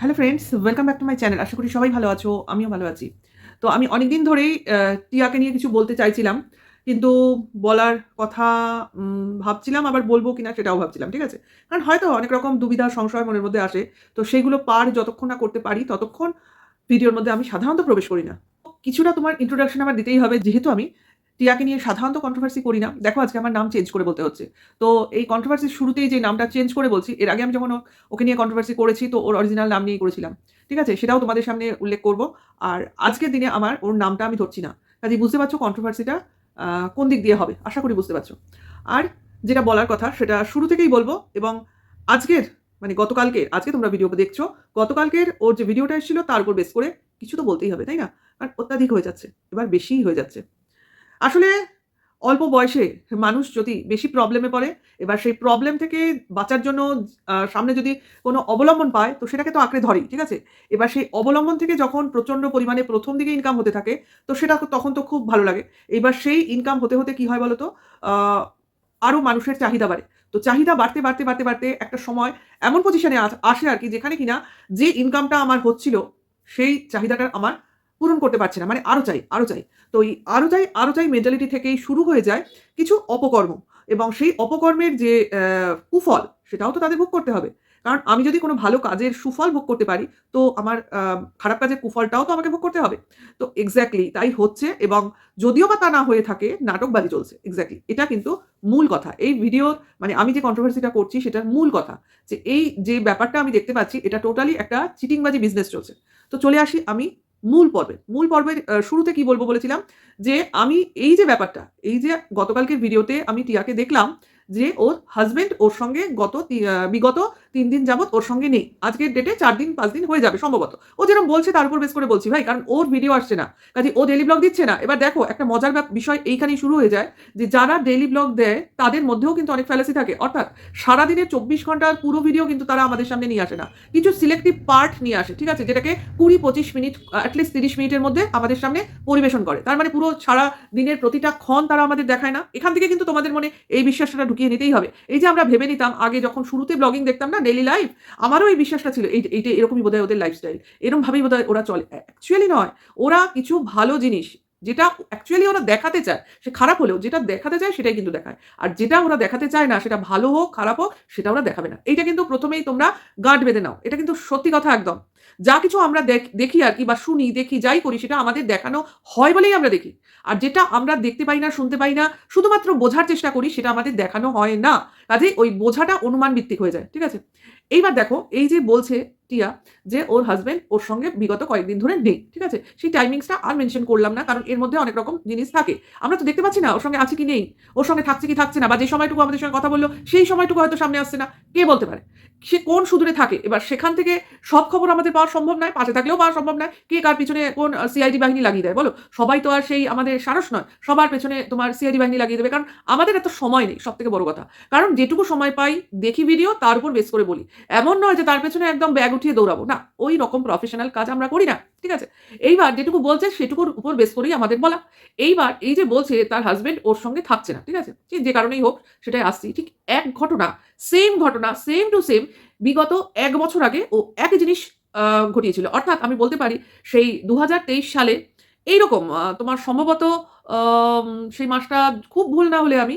Hello friends welcome back to my channel আশা করি সবাই ভালো আছো, আমিও ভালো আছি। তো আমি অনেক দিন ধরেই টিয়াকে নিয়ে কিছু বলতে চাইছিলাম, কিন্তু বলার কথা ভাবছিলাম, আবার বলব কিনা সেটাও ভাবছিলাম, ঠিক আছে? কারণ হয়তো অনেক রকম দুবিধা সংশয় মনের মধ্যে আসে, তো সেইগুলো পার যতক্ষণ না করতে পারি, ততক্ষণ ভিডিওর মধ্যে আমি সাধারণত প্রবেশ করি না। কিছুটা তোমার ইন্ট্রোডাকশন আমার দিতেই হবে, যেহেতু আমি টিয়াকে নিয়ে সাধারণত কন্ট্রোভার্সি করি না। দেখো আজকে আমার নাম চেঞ্জ করে বলতে হচ্ছে। তো এই কন্ট্রোভার্সির শুরুতেই যে নামটা চেঞ্জ করে বলছি, এর আগে আমি যখন ওকে নিয়ে কন্ট্রোভার্সি করেছি, তো ওর অরিজিনাল নাম নিয়েই করেছিলাম। ঠিক আছে? সেটাও তোমাদের সামনে উল্লেখ করব। আর আজকের দিনে আমার ওর নামটা আমি ধরছি না। কাজে বুঝতে পারছ কন্ট্রোভার্সিটা কোন দিক দিয়ে হবে? আশা করি বুঝতে পারছ। আর যেটা বলার কথা, সেটা শুরু থেকেই বলব এবং আজকের মানে গতকালকে আজকে তোমরা ভিডিও দেখছ, গতকালকের ওর যে ভিডিওটা এসেছিল, তার উপর বেস করে কিছু তো বলতেই হবে, তাই না? কারণ অত্যাধিক হয়ে যাচ্ছে। এবার বেশিই হয়ে যাচ্ছে। আসলে অল্প বয়সে মানুষ যদি বেশি প্রবলেমে পড়ে, এবার সেই প্রবলেম থেকে বাঁচার জন্য সামনে যদি কোনো অবলম্বন পায়, তো সেটাকে তো আঁকড়ে ধরেই, ঠিক আছে? এবার সেই অবলম্বন থেকে যখন প্রচণ্ড পরিমাণে প্রথম দিকে ইনকাম হতে থাকে, তো সেটা তখন তো খুব ভালো লাগে। এবার সেই ইনকাম হতে হতে কি হয় বলো তো আরও মানুষের চাহিদা বাড়ে। তো চাহিদা বাড়তে বাড়তে বাড়তে বাড়তে একটা সময় এমন পজিশনে আসে আর কি, যেখানে কিনা যে ইনকামটা আমার হচ্ছিল, সেই চাহিদাটা আমার পূরণ করতে পারছে না। মানে আরও চাই আরও চাই। তো এই আরও চাই আরও চাই মেন্টালিটি থেকেই শুরু হয়ে যায় কিছু অপকর্ম। এবং সেই অপকর্মের যে কুফল, সেটাও তো তাদের ভোগ করতে হবে। কারণ আমি যদি কোনো ভালো কাজের সুফল ভোগ করতে পারি, তো আমার খারাপ কাজের কুফলটাও তো আমাকে ভোগ করতে হবে। তো এক্স্যাক্টলি তাই হচ্ছে এবং যদিও বা তা না হয়ে থাকে, নাটকবাজি চলছে। এক্স্যাক্টলি এটা কিন্তু মূল কথা। এই ভিডিও মানে আমি যে কন্ট্রোভার্সিটা করছি, সেটার মূল কথা। যে এই যে ব্যাপারটা আমি দেখতে পাচ্ছি, এটা টোটালি একটা চিটিংবাজি বিজনেস চলছে। তো চলে আসি আমি মূল পর্বে মূল পর্বের শুরুতে কি বলব বলেছিলাম? যে আমি এই যে ব্যাপারটা, এই যে গতকালকের ভিডিওতে আমি টিয়াকে দেখলাম যে ওর হাজবেন্ড ওর সঙ্গে গত বিগত তিন দিন যাবত ওর সঙ্গে নেই। আজকের ডেটে চার দিন, পাঁচ দিন হয়ে যাবে সম্ভবত। ও যেরকম বলছে তার উপর বেশ করে বলছি, ভাই, কারণ ওর ভিডিও আসছে না। কাজে ও ডেলি ব্লগ দিচ্ছে না। এবার দেখো, একটা মজার বিষয় এইখানেই শুরু হয়ে যায় যে যারা ডেইলি ব্লগ দেয়, তাদের মধ্যেও কিন্তু অনেক ফ্যালাসি থাকে। অর্থাৎ সারাদিনের চব্বিশ ঘণ্টার পুরো ভিডিও কিন্তু তারা আমাদের সামনে নিয়ে আসে না। কিছু সিলেক্টিভ পার্ট নিয়ে আসে, ঠিক আছে? যেটাকে কুড়ি, পঁচিশ মিনিট অ্যাটলিস্ট তিরিশ মিনিটের মধ্যে আমাদের সামনে পরিবেশন করে। তার মানে পুরো সারা দিনের প্রতিটা ক্ষণ তারা আমাদের দেখায় না। এখান থেকে কিন্তু তোমাদের মনে এই বিশ্বাসটা ঢুকিয়ে নিতেই হবে। এই যে আমরা ভেবে নিতাম, আগে যখন শুরুতে ব্লগিং দেখতাম না ডেলি লাইফ আমারও এই বিশ্বাসটা ছিল, এই এইটা এরকমই বোধহয় ওদের লাইফস্টাইল এরকমভাবেই বোধহয় ওরা চলে অ্যাকচুয়ালি নয়, ওরা কিছু ভালো জিনিস যেটা অ্যাকচুয়ালি ওরা দেখাতে চায়, সে খারাপ হলেও যেটা দেখাতে চায় সেটাই কিন্তু দেখায়। আর যেটা ওরা দেখাতে চায় না, সেটা ভালো হোক, খারাপ হোক, সেটা ওরা দেখাবে না। এইটা কিন্তু প্রথমেই তোমরা গাঁট বেঁধে নাও। এটা কিন্তু সত্যি কথা একদম। যা কিছু আমরা দেখ- আর কি বা শুনি, দেখি, যাই করি, সেটা আমাদের দেখানো হয় বলেই আমরা দেখি। আর যেটা আমরা দেখতে পাই না, শুনতে পাই না, শুধুমাত্র বোঝার চেষ্টা করি, সেটা আমাদের দেখানো হয় না। কাজে ওই বোঝাটা অনুমান ভিত্তিক হয়ে যায়, ঠিক আছে? এইবার দেখো, এই যে বলছে টিয়া যে ওর হাজবেন্ড ওর সঙ্গে বিগত কয়েকদিন ধরে নেই, ঠিক আছে? সেই টাইমিংসটা আর মেনশন করলাম না, কারণ এর মধ্যে অনেক রকম জিনিস থাকে। আমরা তো দেখতে পাচ্ছি না, ওর সঙ্গে আছে কি নেই? ওর সঙ্গে থাকছে কি থাকছে না? বা যে সময়টুকু আমাদের সঙ্গে কথা বলল, সেই সময়টুকু হয়তো সামনে আসছে না। কে বলতে পারে? সে কোন সুদূরে থাকে? এবার সেখান থেকে সব খবর আমাদের পাওয়া সম্ভব নয়, পাশে থাকলেও পাওয়া সম্ভব নয়। কে কার পিছনে কোন সিআইডি বাহিনী লাগিয়ে দেয়, বলো? সবাই তো আর সেই আমাদের সারস নয়। সবার পেছনে তোমার সিআইডি বাহিনী লাগিয়ে দেবে, কারণ আমাদের এত সময় নেই সব থেকে বড় কথা। কারণ যেটুকু সময় পাই, দেখি ভিডিও তার উপর বেস করে বলি। এমন নয় যে তার পেছনে একদম ব্যাগ উঠিয়ে দৌড়াবো। না, ওই রকম প্রফেশনাল কাজ আমরা করি না, ঠিক আছে? এইবার যেটুকু বলছে সেটুকুর উপর বেস করেই আমাদের বলা। এইবার এই যে বলছে তার হাজবেন্ড ওর সঙ্গে থাকছে না, ঠিক আছে? যে কারণেই হোক সেটাই আসছি। ঠিক এক ঘটনা সেম ঘটনা সেম টু সেম বিগত এক বছর আগে ও একই জিনিস ঘটিয়েছিল। অর্থাৎ আমি বলতে পারি সেই দু হাজার তেইশ সালে এইরকম তোমার সম্ভবত সেই মাসটা খুব ভুল না হলে আমি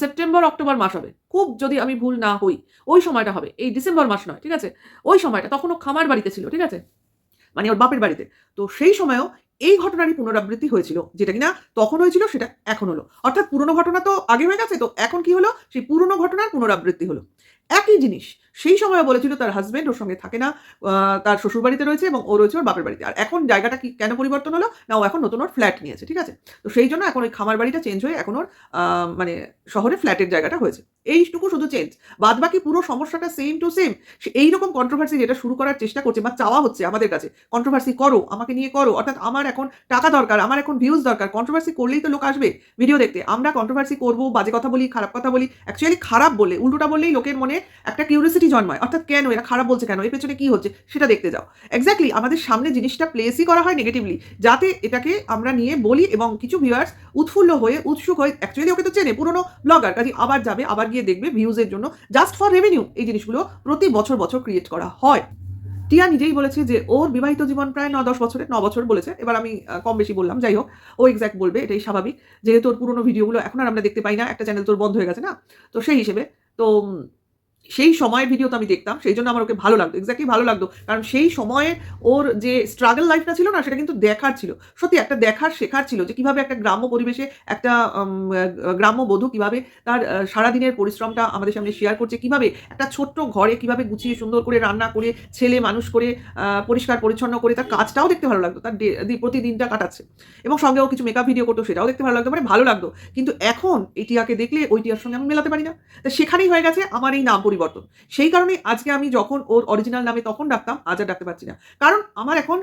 সেপ্টেম্বর অক্টোবর মাস হবে। খুব যদি আমি ভুল না হই, ওই সময়টা হবে। এই ডিসেম্বর মাস নয়, ঠিক আছে? ওই সময়টা তখনও খামার বাড়িতে ছিল, ঠিক আছে? মানে ওর বাপের বাড়িতে। তো সেই সময়ও এই ঘটনারই পুনরাবৃত্তি হয়েছিল, যেটা কিনা তখন হয়েছিল, সেটা এখন হলো। অর্থাৎ পুরনো ঘটনা তো আগে হয়ে গেছে, তো এখন কি হলো? সেই পুরনো ঘটনার পুনরাবৃত্তি হলো। একই জিনিস। সেই সময় বলেছিল তার হাজবেন্ড ওর সঙ্গে থাকে না তার শ্বশুর বাড়িতে রয়েছে এবং ও রয়েছে ওর বাপের বাড়িতে। আর এখন জায়গাটা কি, কেন পরিবর্তন হলো? না, ও এখন নতুন ওর ফ্ল্যাট নিয়েছে, ঠিক আছে? তো সেই জন্য এখন ওই খামার বাড়িটা চেঞ্জ হয়ে এখন ওর মানে শহরে ফ্ল্যাটের জায়গাটা হয়েছে। এইটুকু শুধু চেঞ্জ বাদ বাকি পুরো সমস্যাটা সেম টু সেম এইরকম কন্ট্রোভার্সি যেটা শুরু করার চেষ্টা করছে বা চাওয়া হচ্ছে আমাদের কাছে কন্ট্রোভার্সি করো, আমাকে নিয়ে করো, অর্থাৎ আমার এখন টাকা দরকার, আমার এখন ভিউজ দরকার কন্ট্রোভার্সি করলেই তো লোক আসবে ভিডিও দেখতে। আমরা কন্ট্রোভার্সি করব, বাজে কথা বলি, খারাপ কথা বলি অ্যাকচুয়ালি খারাপ বললে উল্টোটা বললেই লোকের মনে একটা কিউরিয়াসিটি জন্মায়। অর্থাৎ কেন এরা খারাপ বলছে কেন? এর পেছনে কি হচ্ছে? সেটা দেখতে যাও। এক্স্যাক্টলি আমাদের সামনে জিনিসটা প্লেসই করা হয় নেগেটিভলি যাতে এটাকে আমরা নিয়ে বলি এবং কিছু ভিউয়ার্স উৎফুল্ল হয়ে, উৎসুক হয়ে অ্যাকচুয়ালি ওকে তো চেনে, পুরনো ব্লগার কাজে আবার যাবে, আবার গিয়ে দেখবে ভিউজের জন্য জাস্ট ফর রেভিনিউ এই জিনিসগুলো প্রতি বছর বছর ক্রিয়েট করা হয়। টিয়া নিজেই বলেছে যে, ওর বিবাহিত জীবন প্রায় ন দশ বছরে, ন বছর বলেছে। এবার আমি কম বেশি বললাম, যাই হোক, ও এক্স্যাক্ট বলবে, এটাই স্বাভাবিক। যেহেতু ওর পুরোনো ভিডিওগুলো এখন আর আমরা দেখতে পাই না, একটা চ্যানেল তোর বন্ধ হয়ে গেছে না? তো সেই হিসেবে, তো সেই সময়ের ভিডিও তো আমি দেখতাম, সেই জন্য আমার ওকে ভালো লাগতো এক্স্যাক্টলি ভালো লাগতো। কারণ সেই সময়ে ওর যে স্ট্রাগল লাইফটা ছিল না, সেটা কিন্তু দেখার ছিল। সত্যি একটা দেখার, শেখার ছিল যে কীভাবে একটা গ্রাম্য পরিবেশে একটা গ্রাম্য বধূ কীভাবে তার সারাদিনের পরিশ্রমটা আমাদের সামনে শেয়ার করছে, কীভাবে একটা ছোট্ট ঘরে কীভাবে গুছিয়ে সুন্দর করে রান্না করে, ছেলে মানুষ করে পরিষ্কার পরিচ্ছন্ন করে তার কাজটাও দেখতে ভালো লাগতো, তার প্রতিদিনটা কাটাচ্ছে। এবং সঙ্গেও কিছু মেকআপ ভিডিও করতো, সেটাও দেখতে ভালো লাগতো মানে ভালো লাগতো। কিন্তু এখন এই টিয়াকে দেখলে ওই টিয়ার সঙ্গে আমি মেলাতে পারি না। তা সেখানেই হয়ে গেছে আমার এই নাম পরিবর্তন। সেই কারণে আজকে আমি যখন ওর অরিজিনাল নামে তখন ডাকতাম আজ আর ডাকতে পারছি না। কারণ আমার এখন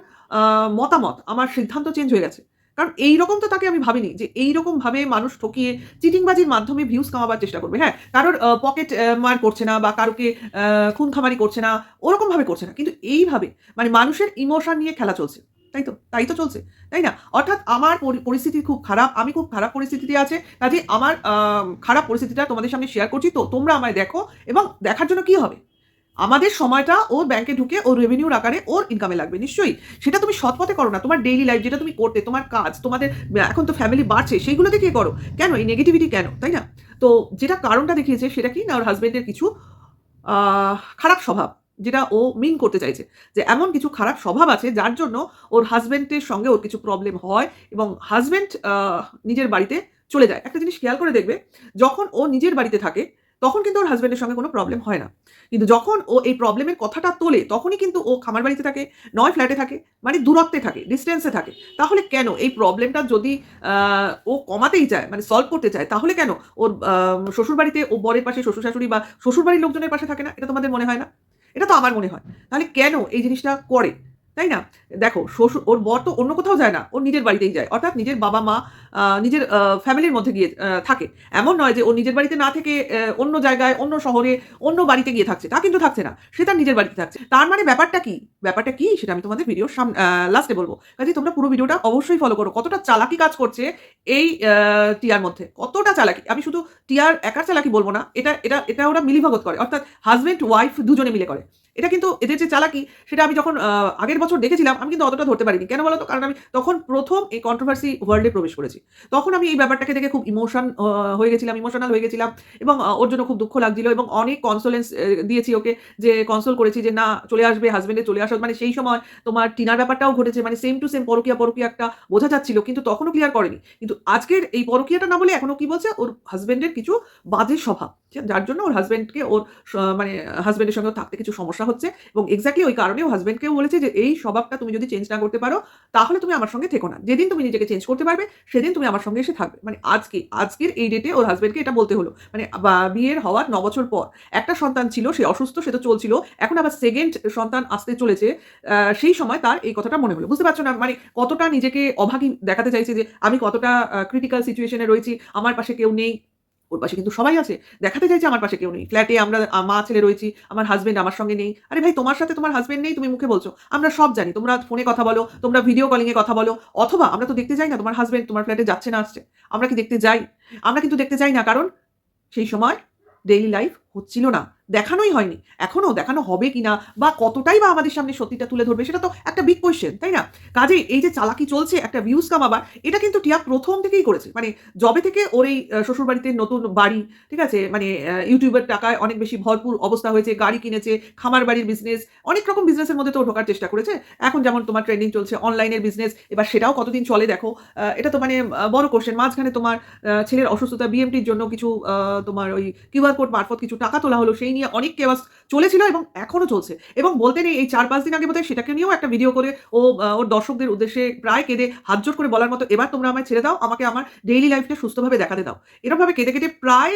মতামত আমার সিদ্ধান্ত চেঞ্জ হয়ে গেছে। কারণ এইরকম তো তাকে আমি ভাবিনি যে এইরকম ভাবে মানুষ ঠকিয়ে চিটিংবাজির মাধ্যমে ভিউজ কামাবার চেষ্টা করবে। হ্যাঁ কারোর পকেট মার করছে না বা কারোকে আহ, খুন খামারি করছে না ওরকম ভাবে করছে না। কিন্তু এইভাবে মানে মানুষের ইমোশন নিয়ে খেলা চলছে। তাই তো তাই তো চলছে, তাই না? অর্থাৎ আমার পরিস্থিতি খুব খারাপ, আমি খুব খারাপ পরিস্থিতিতে আছে কাজে আমার খারাপ পরিস্থিতিটা তোমাদের সামনে শেয়ার করছি, তো তোমরা আমায় দেখো এবং দেখার জন্য কি হবে? আমাদের সময়টা ওর ব্যাংকে ঢুকে ওর রেভিনিউর আকারে ওর ইনকামে লাগবে, নিশ্চয়ই? সেটা তুমি সৎ পথে করো না, তোমার ডেইলি লাইফ যেটা তুমি করতে, তোমার কাজ, তোমাদের এখন তো ফ্যামিলি বাড়ছে সেইগুলো দেখে করো? কেন এই নেগেটিভিটি কেন, তাই না? তো যেটা কারণটা দেখিয়েছে সেটা কি না ওর হাজবেন্ডের কিছু খারাপ স্বভাব? যেটা ও মিন করতে চাইছে। যে এমন কিছু খারাপ স্বভাব আছে যার জন্য ওর হাজবেন্ডের সঙ্গে ওর কিছু প্রবলেম হয় এবং হাজব্যান্ড নিজের বাড়িতে চলে যায়। একটা জিনিস খেয়াল করে দেখবে, যখন ও নিজের বাড়িতে থাকে, তখন কিন্তু ওর হাজব্যান্ডের সঙ্গে কোনো প্রবলেম হয় না। কিন্তু যখন ও এই প্রবলেমের কথাটা তোলে, তখনই কিন্তু ও খামার বাড়িতে থাকে, নয় ফ্ল্যাটে থাকে মানে দূরত্বে থাকে ডিস্টেন্সে থাকে। তাহলে কেন এই প্রবলেমটা যদি ও কমাতেই চায় মানে সলভ করতে চায়, তাহলে কেন ওর শ্বশুর বাড়িতে ও বরের পাশে শ্বশুর শাশুড়ি বা শ্বশুর বাড়ির লোকজনের পাশে থাকে না? এটা তোমাদের মনে হয় না? এটা তো আমার মনে হয়। তাহলে কেন এই জিনিসটা করে? তাই না? দেখো, শ্বশুর, ওর বর তো অন্য কোথাও যায় না ওর নিজের বাড়িতেই যায়। অর্থাৎ নিজের বাবা মা নিজের ফ্যামিলির মধ্যে গিয়ে থাকে। এমন নয় যে ও নিজের বাড়িতে না থেকে অন্য জায়গায়, অন্য শহরে, অন্য বাড়িতে গিয়ে থাকছে। তা কিন্তু থাকছে না। সে তার নিজের বাড়িতে থাকছে। তার মানে ব্যাপারটা কি? ব্যাপারটা কি? সেটা আমি তোমাদের ভিডিওর সামনে লাস্টে বলব। কাজে তোমরা পুরো ভিডিওটা অবশ্যই ফলো করো। কতটা চালাকি কাজ করছে এই টিয়ার মধ্যে। কতটা চালাকি, আমি শুধু টিয়ার একার চালাকি বলব না, এটা এটা এটা ওরা মিলিভগত করে, অর্থাৎ হাজব্যান্ড ওয়াইফ দুজনে মিলে করে। এটা কিন্তু এদের যে চালাকি, সেটা আমি যখন আগের বছর দেখেছিলাম, আমি কিন্তু অতটা ধরতে পারিনি। কেন বলতো? কারণ আমি তখন প্রথম এই কন্ট্রোভার্সি ওয়ার্ল্ডে প্রবেশ করেছি। তখন আমি এই ব্যাপারটাকে দেখে খুব ইমোশন হয়ে গেছিলাম ইমোশনাল হয়ে গেছিলাম, এবং ওর জন্য খুব দুঃখ লাগছিল, এবং অনেক কনসোলেন্স দিয়েছি ওকে, যে কনসোল করেছি যে, না, চলে আসবে হাজবেন্ডে চলে আসবে মানে সেই সময় তোমার টিনার ব্যাপারটাও ঘটেছে মানে সেম টু সেম পরকিয়া পরকিয়া একটা বোঝা যাচ্ছিল, কিন্তু তখনও ক্লিয়ার করেনি। কিন্তু আজকের এই পরকিয়াটা না বলে এখনও কি বলছে ওর হাজবেন্ডের কিছু বাজে স্বভাব। যার জন্য ওর হাজবেন্ডকে ওর মানে হাজব্যান্ডের সঙ্গে থাকতে কিছু সমস্যা হচ্ছে এবং এক্স্যাক্টলি ওই কারণে ও হাজবেন্ডকেও বলেছে যে, এই স্বভাবটা তুমি যদি চেঞ্জ না করতে পারো, তাহলে তুমি আমার সঙ্গে থেকো না। যেদিন তুমি নিজেকে চেঞ্জ করতে পারবে, সেদিন তুমি আমার সঙ্গে এসে থাকবে। মানে আজকে, আজকের এই ডেটে ওর হাজবেন্ডকে এটা বলতে হলো। মানে বিয়ের হওয়ার ন বছর পর একটা সন্তান ছিল, সে অসুস্থ, সে তো চলছিল। এখন আবার সেকেন্ড সন্তান আসতে চলেছে সেই সময় তার এই কথাটা মনে হলো। বুঝতে পারছ না? মানে কতটা নিজেকে অভাগী দেখাতে চাইছে যে, আমি কতটা ক্রিটিক্যাল সিচুয়েশনে রয়েছি, আমার পাশে কেউ নেই, ওর পাশে কিন্তু সবাই আছে। দেখাতে চাইছে আমার পাশে কেউ নেই। ফ্ল্যাটে আমরা মা ছেলে রয়েছি, আমার হাজবেন্ড আমার সঙ্গে নেই। আরে ভাই, তোমার সাথে তোমার হাজবেন্ড নেই, তুমি মুখে বলছো। আমরা সব জানি, তোমরা ফোনে কথা বলো, তোমরা ভিডিও কলিংয়ে কথা বলো। অথবা আমরা তো দেখতে যাই না, তোমার হাজবেন্ড তোমার ফ্ল্যাটে যাচ্ছে না, আসছে। আমরা কি দেখতে যাই? আমরা কিন্তু দেখতে যাই না, কারণ সেই সময় ডেইলি লাইফ হচ্ছিল না। দেখানোই হয়নি। এখনও দেখানো হবে কিনা বা কতটাই বা আমাদের সামনে সত্যিটা তুলে ধরবে সেটা তো একটা বিগ কোয়েশ্চেন তাই না? কাজেই এই যে চালাকি চলছে, একটা ভিউজ কামাবার, এটা কিন্তু টিয়া প্রথম থেকেই করেছে। মানে জবে থেকে ওর এই শ্বশুরবাড়িতে নতুন বাড়ি, ঠিক আছে? মানে ইউটিউবের টাকায় অনেক বেশি ভরপুর অবস্থা হয়েছে, গাড়ি কিনেছে, খামার বাড়ির বিজনেস অনেক রকম বিজনেসের মধ্যে তো ঢোকার চেষ্টা করেছে। এখন যেমন তোমার ট্রেন্ডিং চলছে অনলাইনের বিজনেস এবার সেটাও কতদিন চলে দেখো। এটা তো মানে বড় কোশ্চেন মাঝখানে তোমার ছেলের অসুস্থতা বিএমটির জন্য কিছু তোমার ওই কিউআর কোড মারফত কিছু টাকা তোলা হলো, সেই নিয়ে অনেক কেওয়াস চলেছিল এবং এখনও চলছে। এবং বলতে নেই, এই চার পাঁচ দিন আগে বোধহয় সেটাকে নিয়েও একটা ভিডিও করে ও ওর দর্শকদের উদ্দেশ্যে প্রায় কেঁদে হাত জোর করে বলার মতো, এবার তোমরা আমায় ছেড়ে দাও, আমাকে আমার ডেইলি লাইফটা সুস্থভাবে দেখাতে দাও। এরকমভাবে কেঁদে কেটে প্রায়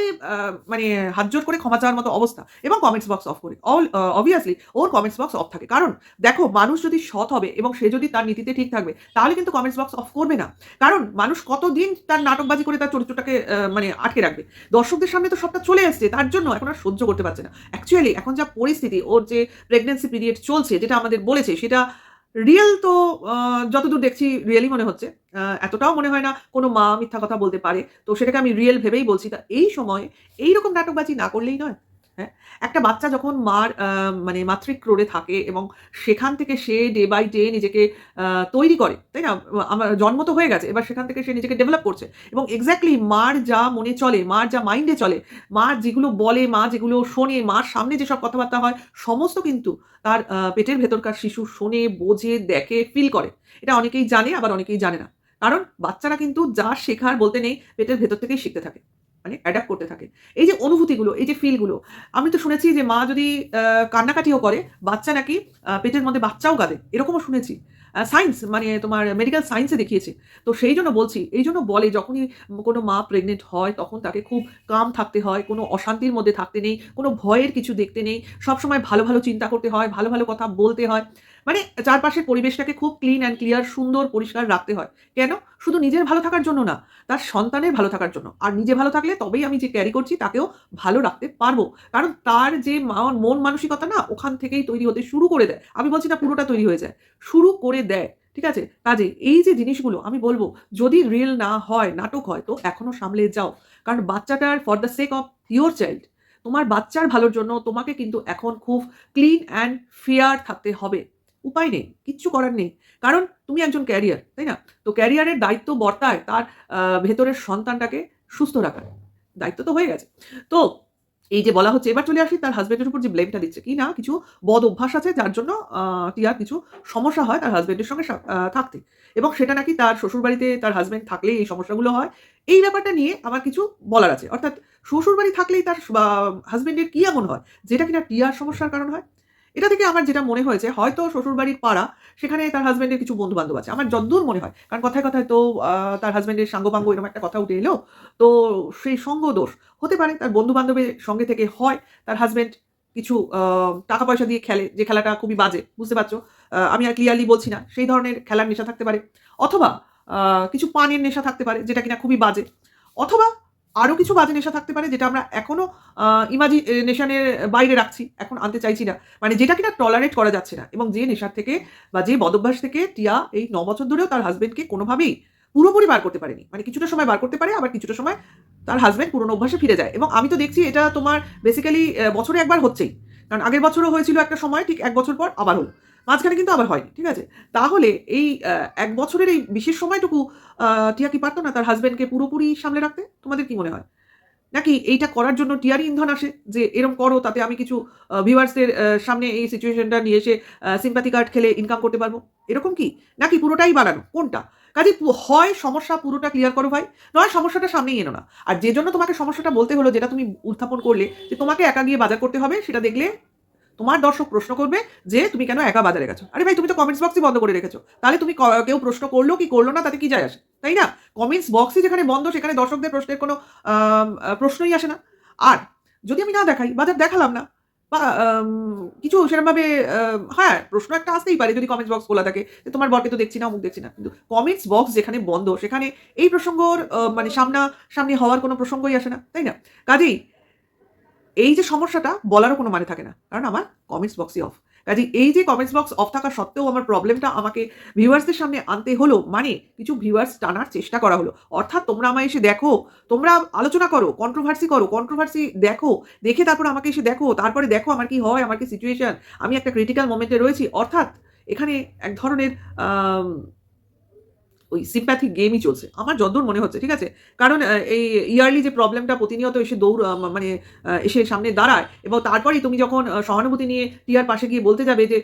মানে হাত জোর করে ক্ষমা চাওয়ার মতো অবস্থা এবং কমেন্টস বক্স অফ করে। অল অবভিয়াসলি ওর কমেন্টস বক্স অফ থাকে। কারণ দেখো, মানুষ যদি সৎ হবে এবং সে যদি তার নীতিতে ঠিক থাকবে, তাহলে কিন্তু কমেন্টস বক্স অফ করবে না। কারণ মানুষ কতদিন তার নাটকবাজি করে তার চরিত্রটাকে মানে আটকে রাখবে? দর্শকদের সামনে তো সবটা চলে আসছে তার জন্য এখন আর সহ্য করতে পারছে না। অ্যাকচুয়ালি এখন যা পরিস্থিতি, ওর যে প্রেগনেন্সি পিরিয়ড চলছে, যেটা আমাদের বলেছে, সেটা রিয়েল তো যতদূর দেখছি রিয়েলই মনে হচ্ছে। এতটাও মনে হয় না কোনো মা মিথ্যা কথা বলতে পারে। তো সেটাকে আমি রিয়েল ভেবেই বলছি। তা এই সময় এইরকম নাটকবাজি না করলেই নয়। হ্যাঁ? একটা বাচ্চা যখন মার মানে মাতৃক ক্রোড়ে থাকে এবং সেখান থেকে সে ডে বাই ডে নিজেকে তৈরি করে, তাই না? আমার জন্ম তো হয়ে গেছে, এবার সেখান থেকে সে নিজেকে ডেভেলপ করছে এবং এক্স্যাক্টলি মার যা মনে চলে, মার যা মাইন্ডে চলে, মার যেগুলো বলে, মা যেগুলো শোনে, মার সামনে যেসব কথাবার্তা হয়, সমস্ত কিন্তু তার পেটের ভেতরকার শিশু শোনে, বোঝে, দেখে ফিল করে। এটা অনেকেই জানে, আবার অনেকেই জানে না। কারণ বাচ্চারা কিন্তু যা শেখার বলতে নেই, পেটের ভেতর থেকেই শিখতে থাকে। মানে অ্যাডাপ্ট করতে থাকে। এই যে অনুভূতিগুলো, এই যে ফিলগুলো আমি তো শুনেছি যে মা যদি কান্নাকাটিও করে, বাচ্চা নাকি পেটের মধ্যে বাচ্চাও গাদে, এরকমও শুনেছি। সায়েন্স মানে তোমার মেডিকেল সায়েন্সে দেখিয়েছে। তো সেই জন্য বলছি, এই জন্য বলে যখনই কোনো মা প্রেগনেন্ট হয়, তখন তাকে খুব কাম থাকতে হয়, কোনো অশান্তির মধ্যে থাকতে নেই, কোনো ভয়ের কিছু দেখতে নেই। সবসময় ভালো ভালো চিন্তা করতে হয়, ভালো ভালো কথা বলতে হয়। মানে চারপাশের পরিবেশটাকে খুব ক্লিন অ্যান্ড ক্লিয়ার সুন্দর, পরিষ্কার রাখতে হয়। কেন? শুধু নিজের ভালো থাকার জন্য না, তার সন্তানের ভালো থাকার জন্য। আর নিজে ভালো থাকলে তবেই আমি যে ক্যারি করছি, তাকেও ভালো রাখতে পারব। কারণ তার যে মন মানসিকতা না, ওখান থেকেই তৈরি হতে শুরু করে দেয়। আমি বলছি না পুরোটা তৈরি হয়ে যায়। শুরু করে দেয়, ঠিক আছে? কাজে এই যে জিনিসগুলো, আমি বলব, যদি রিয়েল না হয়, নাটক হয়, তো এখনও সামলে যাও। কারণ বাচ্চাটার for the sake of your child তোমার বাচ্চার ভালোর জন্য তোমাকে কিন্তু এখন খুব ক্লিন অ্যান্ড ফেয়ার থাকতে হবে। উপায় নেই, কিচ্ছু করার নেই। কারণ তুমি একজন ক্যারিয়ার তাই না? তো ক্যারিয়ারের দায়িত্ব বর্তায় তার ভেতরের সন্তানটাকে সুস্থ রাখার। দায়িত্ব তো হয়ে গেছে। তো এই যে বলা হচ্ছে, এবার চলে আসি তার হাজব্যান্ডের উপর যে ব্লেমটা দিচ্ছে। কি না? কিছু বদ অভ্যাস আছে যার জন্য টিয়ার কিছু সমস্যা হয় তার হাজবেন্ডের সঙ্গে থাকতে। এবং সেটা নাকি তার শ্বশুরবাড়িতে তার হাজব্যান্ড থাকলেই এই সমস্যাগুলো হয়। এই ব্যাপারটা নিয়ে আমার কিছু বলার আছে। অর্থাৎ শ্বশুরবাড়ি থাকলেই তার হাজব্যান্ডের কি এমন হয়? যেটা কিনা টিয়ার সমস্যার কারণ হয়? এটা থেকে আমার যেটা মনে হয়েছে হয়তো শ্বশুরবাড়ির পাড়া, সেখানে তার হাজবেন্ডের কিছু বন্ধু বান্ধব আছে। আমার যদ্দূর মনে হয়। কারণ কথায় কথায় তো তার হাজবেন্ডের সাঙ্গপাঙ্গ এরকম একটা কথা উঠে এলো। তো সেই সঙ্গ দোষ হতে পারে, তার বন্ধু বান্ধবের সঙ্গে থেকে হয়। তার হাজবেন্ড কিছু টাকা পয়সা দিয়ে খেলে, যে খেলাটা খুবই বাজে, বুঝতে পারছ? আমি আর ক্লিয়ারলি বলছি না, সেই ধরনের খেলার নেশা থাকতে পারে। অথবা কিছু পানের নেশা থাকতে পারে, যেটা কিনা খুবই বাজে। অথবা আরও কিছু বাজে নেশা থাকতে পারে যেটা আমরা এখনও ইমাজিনেশনের বাইরে রাখছি, এখন আনতে চাইছি না। মানে যেটা কিনা টলারেট করা যাচ্ছে না। এবং যে নেশার থেকে বা যে বদভ্যাস থেকে টিয়া এই ন বছর ধরেও তার হাজব্যান্ডকে কোনোভাবেই পুরোপুরি বার করতে পারেনি। মানে কিছুটা সময় বার করতে পারে, আবার কিছুটা সময় তার হাজব্যান্ড পুরনো অভ্যাসে ফিরে যায়। এবং আমি তো দেখছি এটা তোমার বেসিক্যালি বছরে একবার হচ্ছেই। কারণ আগের বছরও হয়েছিল একটা সময়, ঠিক এক বছর পর আবার হলো। মাঝখানে কিন্তু আবার হয়নি, ঠিক আছে? তাহলে এই এক বছরের এই বিশেষ সময়টুকু টিয়া কি পারতো না তার হাজব্যান্ডকে পুরোপুরি সামলে রাখতে? তোমাদের কি মনে হয়? নাকি এইটা করার জন্য টিয়ারই ইন্ধন আসে, যে এরম করো, তাতে আমি কিছু ভিউয়ার্সদের সামনে এই সিচুয়েশনটা নিয়ে এসে সিম্পাথি কার্ড খেলে ইনকাম করতে পারব? এরকম কি? নাকি পুরোটাই বানানো? কোনটা? কাজে হয় সমস্যা পুরোটা ক্লিয়ার করো ভাই, নয় সমস্যাটা সামনেই এনো না। আর যে জন্য তোমাকে সমস্যাটা বলতে হলো, যেটা তুমি উত্থাপন করলে, যে তোমাকে একা গিয়ে বাজার করতে হবে, সেটা দেখলে তোমার দর্শক প্রশ্ন করবে যে তুমি কেন একা বাজারে গেছো? আরে ভাই, তুমি তো কমেন্টস বক্সই বন্ধ করে রেখেছো। তাহলে তুমি কেউ প্রশ্ন করল কি করল না, তাতে কি যায় আসে? তাই না? কমেন্টস বক্সই যেখানে বন্ধ, সেখানে দর্শকদের প্রশ্নের কোনো প্রশ্নই আসে না। আর যদি আমি না দেখাই বাজার দেখালাম না, বা কিছু সেরকমভাবে হ্যাঁ প্রশ্ন একটা আসতেই পারে যদি কমেন্টস বক্স খোলা থাকে যে তোমার বরকে তো দেখছি না, অমুক দেখছি না। কিন্তু কমেন্টস বক্স যেখানে বন্ধ, সেখানে এই প্রসঙ্গর মানে সামনা সামনে হওয়ার কোনো প্রসঙ্গই আসে না। তাই না? কাজেই এই যে সমস্যাটা বলারও কোনো মানে থাকে না। কারণ আমার কমেন্টস বক্সই অফ কাজে এই যে কমেন্টস বক্স অফ থাকা সত্ত্বেও আমার প্রবলেমটা আমাকে ভিউয়ার্সদের সামনে আনতে হলো মানে কিছু ভিউয়ার্স টানার চেষ্টা করা হলো। অর্থাৎ তোমরা আমায় এসে দেখো, তোমরা আলোচনা করো কন্ট্রোভার্সি করো কন্ট্রোভার্সি দেখো, দেখে তারপর আমাকে এসে দেখো, তারপরে দেখো আমার কি হয়, আমার কি সিচুয়েশন আমি একটা ক্রিটিক্যাল মোমেন্টে রয়েছি। অর্থাৎ এখানে এক ধরনের ওই সিম্প্যাথিক গেমই চলছে। আমার যদ্দূর মনে হচ্ছে, ঠিক আছে? কারণ এই ইয়ারলি যে প্রবলেমটা প্রতিনিয়ত এসে দৌড় মানে এসে সামনে দাঁড়ায় এবং তারপরেই তুমি যখন সহানুভূতি নিয়ে টিয়ার পাশে গিয়ে বলতে যাবে যে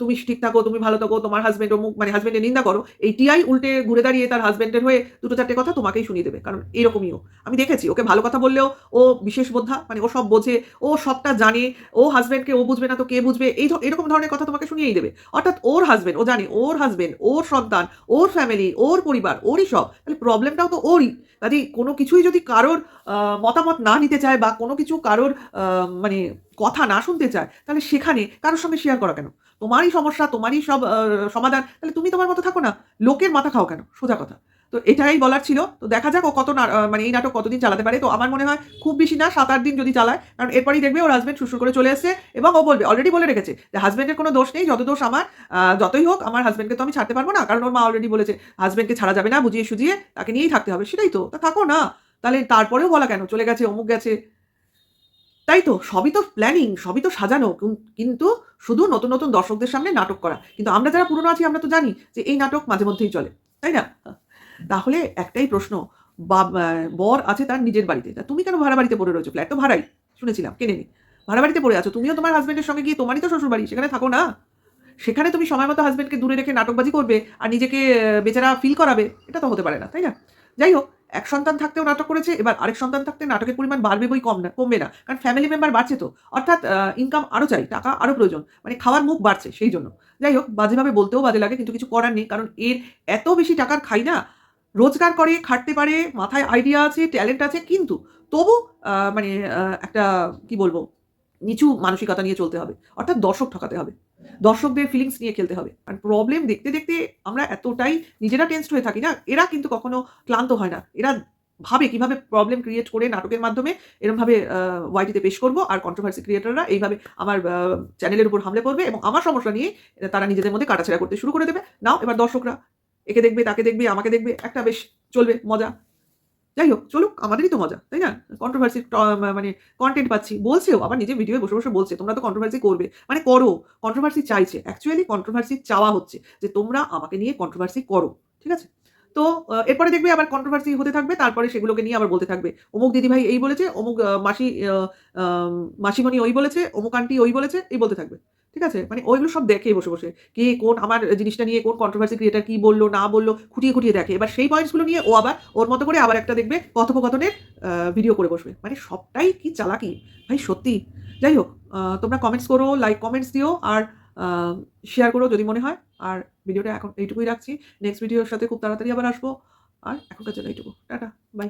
তুমি ঠিক থাকো, তুমি ভালো থাকো, তোমার হাজবেন্ড অমুক মানে হাজব্যান্ডের নিন্দা করো, এই টিআই উল্টে ঘুরে দাঁড়িয়ে তার হাজব্যান্ডের হয়ে দুটো চারটে কথা তোমাকেই শুনিয়ে দেবে। কারণ এরকমইও আমি দেখেছি, ওকে ভালো কথা বললেও ও বিশেষ বোদ্ধা মানে ও সব বোঝে, ও সবটা জানে, ও হাজব্যান্ডকে ও বুঝবে না তো কে বুঝবে, এই এরকম ধরনের কথা তোমাকে শুনিয়েই দেবে। অর্থাৎ ওর হাজবেন্ড ও জানে, ওর হাজবেন্ড ওর সন্তান, ওর ফ্যামিলি ওর পরিবার, ওরই সব, তাহলে প্রবলেমটাও তো ওরই। কাজেই কোনো কিছুই যদি কারোর মতামত না নিতে চায় বা কোনো কিছু কারোর মানে কথা না শুনতে চায়, তাহলে সেখানে কারোর সঙ্গে শেয়ার করা কেন? তোমারই সমস্যা, তোমারই সব সমাধান, তাহলে তুমি তোমার মতো থাকো না। লোকের মাথা খাও কেন? সোজা কথা। তো এটাই বলার ছিল। তো দেখা যাক ও কত মানে এই নাটক কতদিন চালাতে পারে। তো আমার মনে হয় খুব বেশি না, সাত আট দিন যদি চালায়। কারণ এরপরই দেখবে ওর হাজবেন্ড শ্বশুর করে চলে এসেছে এবং ও বলবে অলরেডি বলে রেখেছে যে হাজবেন্ডের কোনো দোষ নেই, যত দোষ আমার যতই হোক, আমার হাজব্যান্ডকে তো আমি ছাড়তে পারব না। কারণ ওর মা অলরেডি বলেছে হাজব্যান্ডকে ছাড়া যাবে না, বুঝিয়ে সুজিয়ে তাকে নিয়েই থাকতে হবে। সেটাই তো, তা থাকো না। তাহলে তারপরেও বলা কেন? চলে গেছে, অমুক গেছে। তাই তো, সবই তো প্ল্যানিং সবই তো সাজানো। কিন্তু শুধু নতুন নতুন দর্শকদের সামনে নাটক করা। কিন্তু আমরা যারা পুরনো আছি, আমরা তো জানি যে এই নাটক মাঝে মধ্যেই চলে। তাই না? তাহলে একটাই প্রশ্ন বা- বর আছে তার নিজের বাড়িতে। তা তুমি কেন ভাড়া বাড়িতে পড়ে রয়েছো? ফ্ল্যাট তো ভাড়াই, শুনেছিলাম, কেনে নি। ভাড়া বাড়িতে পড়ে আছো, তুমিও তোমার হাজব্যান্ডের সঙ্গে গিয়ে তোমারই তো শ্বশুর বাড়ি সেখানে থাকো না। সেখানে তুমি সময় মতো হাজব্যান্ডকে দূরে রেখে নাটকবাজি করবে আর নিজেকে বেচারা ফিল করাবে, এটা তো হতে পারে না, তাই না? যাই হোক, এক সন্তান থাকতেও নাটক করেছে, এবার আরেক সন্তান থাকতে নাটকের পরিমাণ বাড়বে বই কম না, কমবে না, কারণ ফ্যামিলি মেম্বার বাড়ছে তো। অর্থাৎ ইনকাম আরও চাই, টাকা আরও প্রয়োজন মানে খাওয়ার মুখ বাড়ছে, সেই জন্য। যাই হোক, বাজেভাবে বলতেও বাজে লাগে, কিন্তু কিছু করার নেই, কারণ এর এত বেশি টাকার খাই না রোজগার করে, খাটতে পারে, মাথায় আইডিয়া আছে ট্যালেন্ট আছে, কিন্তু তবু মানে একটা, কি বলব, নিচু মানসিকতা নিয়ে চলতে হবে। অর্থাৎ দর্শক ঠকাতে হবে। দর্শকদের ফিলিংস নিয়ে খেলতে হবে। আর প্রবলেম দেখতে দেখতে আমরা এতটাই নিজেরা টেন্সড হয়ে থাকি না, এরা কিন্তু কখনো ক্লান্ত হয় না। এরা ভাবে কীভাবে প্রবলেম ক্রিয়েট করে নাটকের মাধ্যমে এরমভাবে ওয়াইটিতে পেশ করব, আর কন্ট্রোভার্সি ক্রিয়েটাররা এইভাবে আমার চ্যানেলের উপর হামলে করবে এবং আমার সমস্যা নিয়ে তারা নিজেদের মধ্যে কাটাছেড়া করতে শুরু করে দেবে। নাও এবার দর্শকরা। একে দেখবে, তাকে দেখবে, আমাকে দেখবে, একটা বেশ চলবে, মজা। যাই হোক, চলুক, আমাদেরই তো মজা, তাই না? কন্ট্রোভার্সি মানে কন্টেন্ট পাচ্ছি। বলছেও, আবার নিজে ভিডিও বসে বসে বলছে, তোমরা তো কন্ট্রোভার্সি করবে। মানে করো কন্ট্রোভার্সি চাইছে। অ্যাকচুয়ালি কন্ট্রোভার্সি চাওয়া হচ্ছে যে তোমরা আমাকে নিয়ে কন্ট্রোভার্সি করো, ঠিক আছে? তো এরপরে দেখবে আবার কন্ট্রোভার্সি হতে থাকবে, তারপরে সেগুলোকে নিয়ে আবার বলতে থাকবে। অমুক দিদিভাই এই বলেছে, অমুক মাসি মাসিমণি ওই বলেছে, অমুক আন্টি ওই বলেছে, এই বলতে থাকবে। ঠিক আছে? মানে ওইগুলো সব দেখে বসে বসে। কে কোন আমার জিনিসটা নিয়ে কোন কন্ট্রোভার্সি ক্রিয়েটার কি বলল, না বলল, খুঁটিয়ে খুঁটিয়ে দেখে। এবার সেই পয়েন্টসগুলো নিয়ে ও আবার ওর মতো করে আবার একটা দেখবে কথোপকথনের ভিডিও করে বসবে। মানে সবটাই কি চালাকি? ভাই, সত্যি। যাই হোক তোমরা কমেন্টস করো লাইক কমেন্টস দিও আর শেয়ার করো যদি মনে হয়। আর ভিডিওটা এখন এইটুকুই রাখছি। নেক্সট ভিডিওর সাথে খুব তাড়াতাড়ি আবার আসব। আর এখনকার জন্য এইটুকু। Tata bye